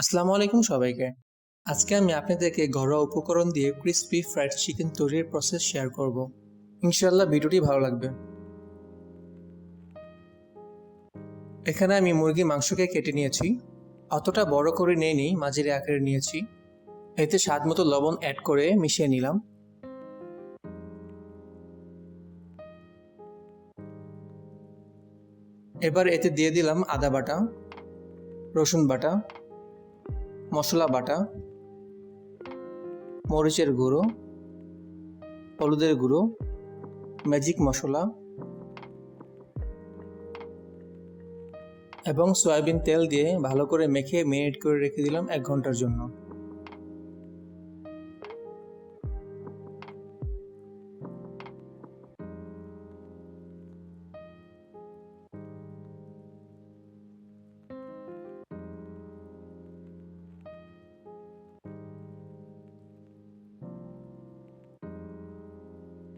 আসসালামু আলাইকুম সবাইকে। আজকে আমি আপনাদেরকে ঘরোয়া উপকরণ দিয়ে ক্রিসপি ফ্রাইড চিকেন তৈরির প্রসেস শেয়ার করব। ইনশাল্লাহ ভিডিওটি ভালো লাগবে। এখানে আমি মুরগি মাংসকে কেটে নিয়েছি। অতটা বড় করে নিয়ে নিই মাঝারি আকারে নিয়েছি। এতে স্বাদ মতো লবণ অ্যাড করে মিশিয়ে নিলাম। এবার এতে দিয়ে দিলাম আদা বাটা, রসুন বাটা মশলা, বাটা, মরিচের গুঁড়ো, হলুদের গুঁড়ো ম্যাজিক মশলা এবং সয়াবিন তেল দিয়ে ভালো করে মেখে মিনিট করে রেখে দিলাম এক ঘণ্টার জন্য।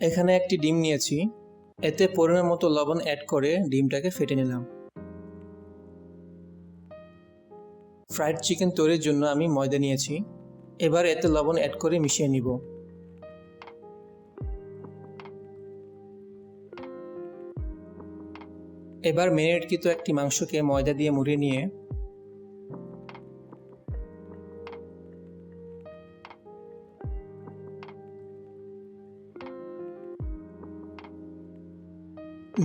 এখানে একটি ডিম নিয়েছি। এতে পরিমাণ মতো লবণ অ্যাড করে ডিমটাকে ফেটে নিলাম। ফ্রাইড চিকেন তৈরির জন্য আমি ময়দা নিয়েছি। এবার এতে লবণ অ্যাড করে মিশিয়ে নিব। এবার মেরিনেটকৃত একটি মাংসকে ময়দা দিয়ে মুড়িয়ে নিয়ে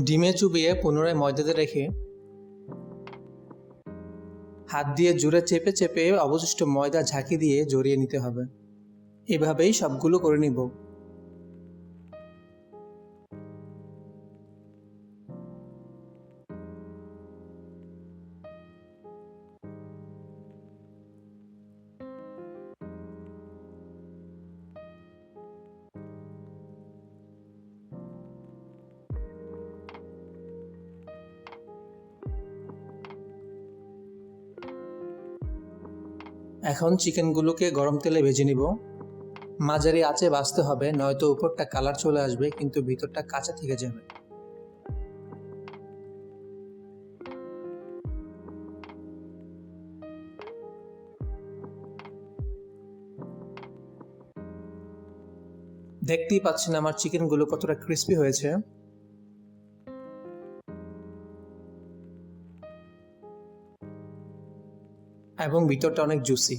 ডিমে চুবিয়ে পুনরায় ময়দাতে রেখে হাত দিয়ে জুড়ে চেপে চেপে অবশিষ্ট ময়দা ঝাঁকি দিয়ে জড়িয়ে নিতে হবে। এভাবেই সবগুলো করে নিব। এখন চিকেনগুলোকে গরম তেলে ভেজে নিব। মাঝারি আঁচে বাঁচতে হবে, নয়তো উপরটা কালার চলে আসবে, কিন্তু ভিতরটা কাঁচা থেকে যাবে। দেখতেই পাচ্ছেন আমার চিকেনগুলো কতটা ক্রিস্পি হয়েছে। এবং ভিতরটা অনেক জুসি